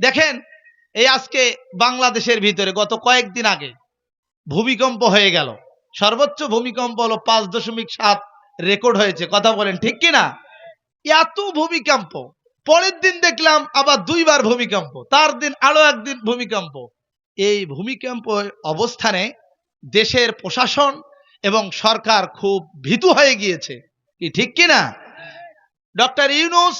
দেখেন, এই আজকে বাংলাদেশের ভিতরে গত কয়েকদিন আগে ভূমিকম্প হয়ে গেল। সর্বোচ্চ ভূমিকম্প হলো পাঁচ দশমিক সাত রেকর্ড হয়েছে। কথা বলেন, ঠিক কি না? এত ভূমিকম্প। পরের দিন দেখলাম আবার দুইবার ভূমিকম্প। তার দিন আরও একদিন ভূমিকম্প। এই ভূমিকম্প অবস্থানে দেশের প্রশাসন এবং সরকার খুব ভীতু হয়ে গিয়েছে। কি ঠিক কি না? ডক্টর ইউনুস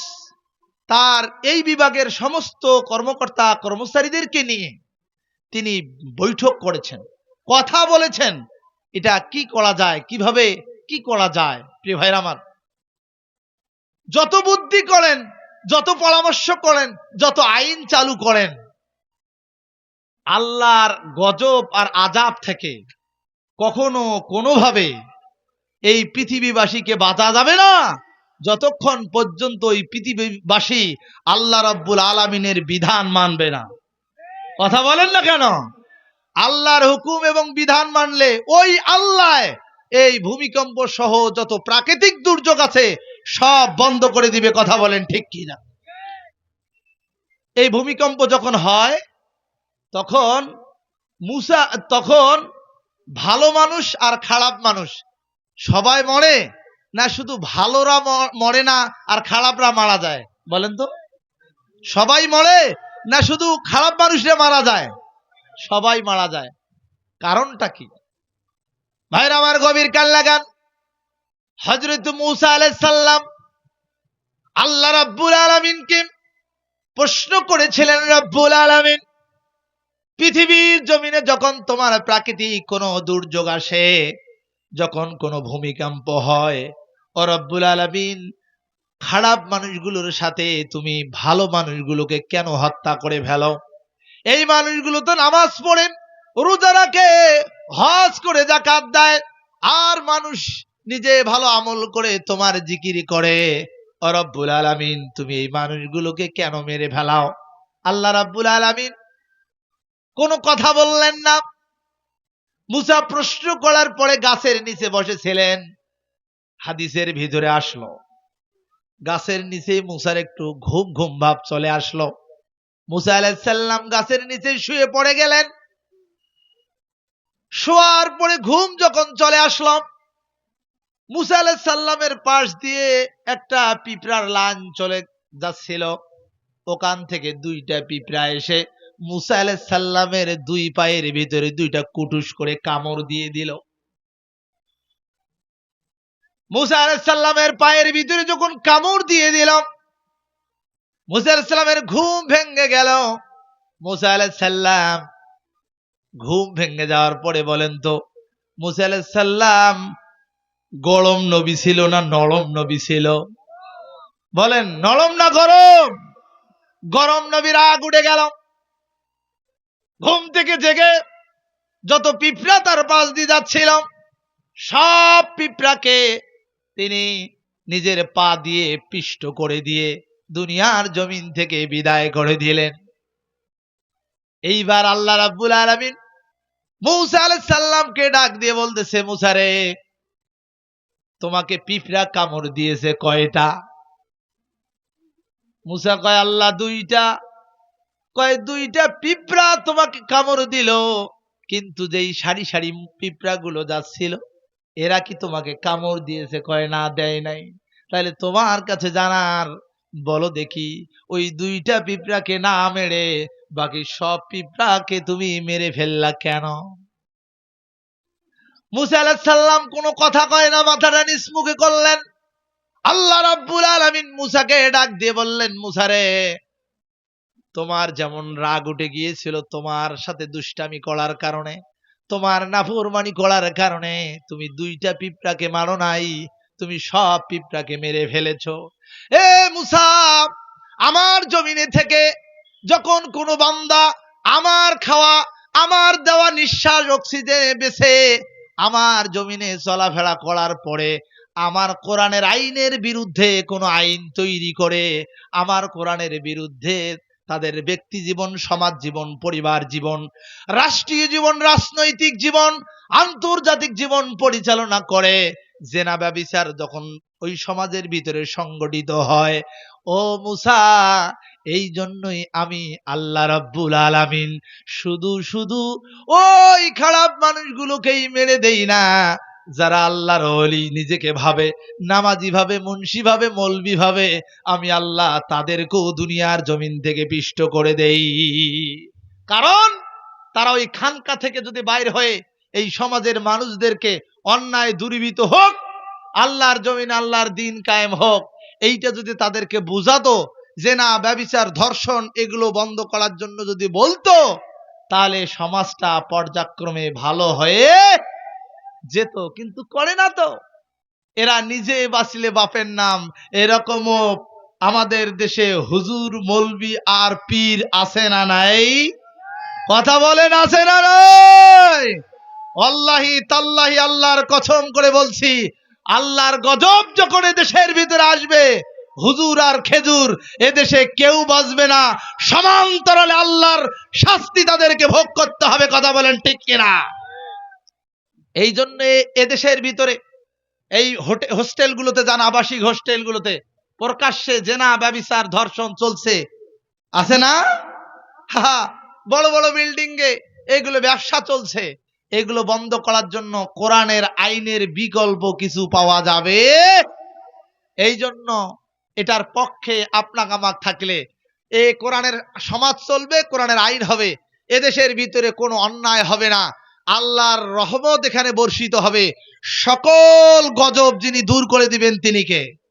তার এই বিভাগের সমস্ত কর্মকর্তা, কর্মচারীদেরকে নিয়ে তিনি বৈঠক করেছেন। কথা বলেছেন, এটা কি করা যায়, কীভাবে কি করা যায়, প্রিয় ভাইরা আমার। যত বুদ্ধি করেন, যত পরামর্শ করেন, যত আইন চালু করেন, আল্লাহর গজব আর আজাব থেকে কখনো কোনোভাবে এই পৃথিবীবাসীকে বাঁচা যাবে না। যতক্ষণ পর্যন্ত এই পৃথিবীবাসী আল্লাহ রাব্বুল আলামিনের বিধান মানবে না। কথা বলেন না কেন? আল্লাহর হুকুম এবং বিধান মানলে ওই আল্লাহ এই ভূমিকম্প সহ যত প্রাকৃতিক দুর্যোগ আছে সব বন্ধ করে দিবে, কথা বলেন ঠিক কি না এই ভূমিকম্প যখন হয়, তখন মুসা, তখন ভালো মানুষ আর খারাপ মানুষ সবাই মরে। না, শুধু ভালোরা মরে না, আর খারাপরা মারা যায়। বলেন তো? সবাই মরে, না, শুধু খারাপ মানুষরা মারা যায়, সবাই মারা যায়। কারণটা কি? ভাইরা, আমার গভীর কান লাগান। হজরত মুসা আলাইসাল্লাম আল্লাহ রাব্বুল আলামিনকে প্রশ্ন করেছিলেন, রাব্বুল আলামিন, পৃথিবীর জমিনে যখন তোমার প্রাকৃতিক কোনো দুর্যোগ আসে যখন কোনো ভূমিকম্প হয়, ও রব্বুল আলামিন, খারাপ মানুষগুলোর সাথে তুমি ভালো মানুষগুলোকে কেন হত্যা করে ফেলো? এই মানুষগুলো তো নামাজ পড়েন রোজা রাখে, হজ করে জাকাত দেয়, আর মানুষ নিজে ভালো আমল করে তোমার জিকিরি করে। ও রব্বুল আলামিন, তুমি এই মানুষগুলোকে কেন মেরে ফেলাও? আল্লাহ রাব্বুল আলামিন কোনো কথা বললেন না। মুসা প্রশ্ন করার পরে গাছের নিচে বসেছিলেন হাদিসের ভিতরে আসলো। গাছের নিচে মুসার একটু ঘুম ঘুম ভাব চলে আসলো। মুসা আলাইসাল্লাম গাছের নিচে শুয়ে পড়ে গেলেন। শোয়ার পরে ঘুম যখন চলে আসলো, মুসা আলাইসাল্লামের পাশ দিয়ে একটা পিঁপড়ার লাইন চলে যাচ্ছিল। ওখান থেকে দুইটা পিঁপড়া এসে মুসা আলাইসাল্লামের দুই পায়ের ভিতরে দুইটা কুটুস করে কামড় দিয়ে দিল। মুসা আলাইসাল্লামের পায়ের ভিতরে যখন কামড় দিয়ে দিলাম মুসা আলাইসাল্লামের ঘুম ভেঙে গেল। মুসা আলাইসাল্লাম ঘুম ভেঙে যাওয়ার পরে বলেন তো, মুসা আলাইসাল্লাম গরম নবী ছিল না নরম নবী ছিল? বলেন, নরম না গরম? গরম নবীর আগ উঠে গেল। ঘুম থেকে জেগে যত পিঁপড়া তার পাশ দিয়ে যাচ্ছিল সব পিঁপড়াকে তিনি নিজের পা দিয়ে পিষ্ট করে দিয়ে দুনিয়ার জমিন থেকে বিদায় করে দিলেন। এইবার আল্লাহ রাব্বুল আলামিন মৌসা আলাইহিস সাল্লামকে ডাক দিয়ে বলতেছে, মুসা রে, তোমাকে পিঁপড়া কামড় দিয়েছে কয়টা? মুসা কয়, আল্লাহ দুইটা কয় দুইটা পিঁপড়া তোমাকে কামড় দিল। কিন্তু যেই সারি সারি পিঁপড়া গুলো যাচ্ছিল, এরা কি তোমাকে কামড় দিয়েছে? কয়, না, দেয় নাই। তাহলে তোমার কাছে জানার, বলো দেখি, ওই দুইটা পিঁপড়াকে না মেরে, বাকি সব পিঁপড়াকে তুমি মেরে ফেললা কেন? মুসা আলাহিস সাল্লাম কোনো কথা কয় না মাথাটা নিসমুখে করলেন। আল্লাহ রাব্বুল আলামিন মুসাকে ডাক দিয়ে বললেন মুসারে তোমার যেমন রাগ উঠে গিয়েছিল তোমার সাথে দুষ্টামি করার কারণে, তোমার নাফরমানি করার কারণে তুমি দুইটা পিঁপড়াকে মারো নাই, তুমি সব পিঁপড়াকে মেরে ফেলেছো। এ মুসা, আমার জমিনে থেকে যখন কোনো বান্দা আমার খাওয়া, আমার দেওয়া নিঃশ্বাস অক্সিজেনে বেছে আমার জমিনে চলাফেরা করার পরে আমার কোরআনের আইনের বিরুদ্ধে কোনো আইন তৈরি করে, আমার কোরআনের বিরুদ্ধে তাদের ব্যক্তি জীবন, সমাজ জীবন, পরিবার জীবন, রাষ্ট্রীয় জীবন, রাজনৈতিক জীবন, আন্তর্জাতিক জীবন পরিচালনা করে। জেনা ব্যবিচার যখন ওই সমাজের ভিতরে সংগঠিত হয়, ও মুসা, এই জন্যই আমি আল্লাহ রাব্বুল আলামিন শুধু শুধু ওই খারাপ মানুষগুলোকেই মেরে দেই না। যারা আল্লাহর ওলি নিজেকে ভাবে, নামাজি ভাবে, মুন্সি ভাবে, মলবি ভাবে, আমি আল্লাহ তাদেরকেও দুনিয়ার জমিন থেকে পিষ্ট করে দেই। কারণ তারা ওই খানকা থেকে যদি বাইর হয়ে এই সমাজের মানুষদেরকে অন্যায় দূরীভূত হোক, আল্লাহর জমিন, আল্লাহর দিন কায়েম হোক, এইটা যদি তাদেরকে বুঝাতো যে না, ব্যবিচার, ধর্ষণ এগুলো বন্ধ করার জন্য যদি বলতো, তাহলে সমাজটা পর্যায়ক্রমে ভালো হয়ে যেত, কিন্তু করে না তো। এরা নিজে বাঁচলে বাপের নাম। এরকমও আমাদের দেশে হুজুর, মলবি আর পীর আছে না নাই? কথা বলেন আছে না নাই? আল্লাহি তাল্লাহি আল্লাহর কসম করে বলছি, আল্লাহর গজব যখন দেশের ভিতরে আসবে, হুজুর আর খেজুর এদেশে কেউ বাঁচবে না। সমান্তরালে আল্লাহর শাস্তি তাদেরকে ভোগ করতে হবে, কথা বলেন ঠিক কিনা? এই জন্য এদেশের ভিতরে এই হোটে- হোস্টেলগুলোতে যান, আবাসিক হোস্টেলগুলোতে প্রকাশ্যে জেনা, ব্যবিচার, ধর্ষণ চলছে। আছে না? বড় বড় বিল্ডিং এ এগুলো ব্যবসা চলছে। এগুলো বন্ধ করার জন্য কোরআনের আইনের বিকল্প কিছু পাওয়া যাবে। এই জন্য এটার পক্ষে আপনাক আমাক থাকলে এ কোরআনের সমাজ চলবে, কোরআনের আইন হবে। এদেশের ভিতরে কোনো অন্যায় হবে না। আল্লাহর রহমত এখানে বর্ষিত হবে। সকল গজব যিনি দূর করে দিবেন তিনি কে?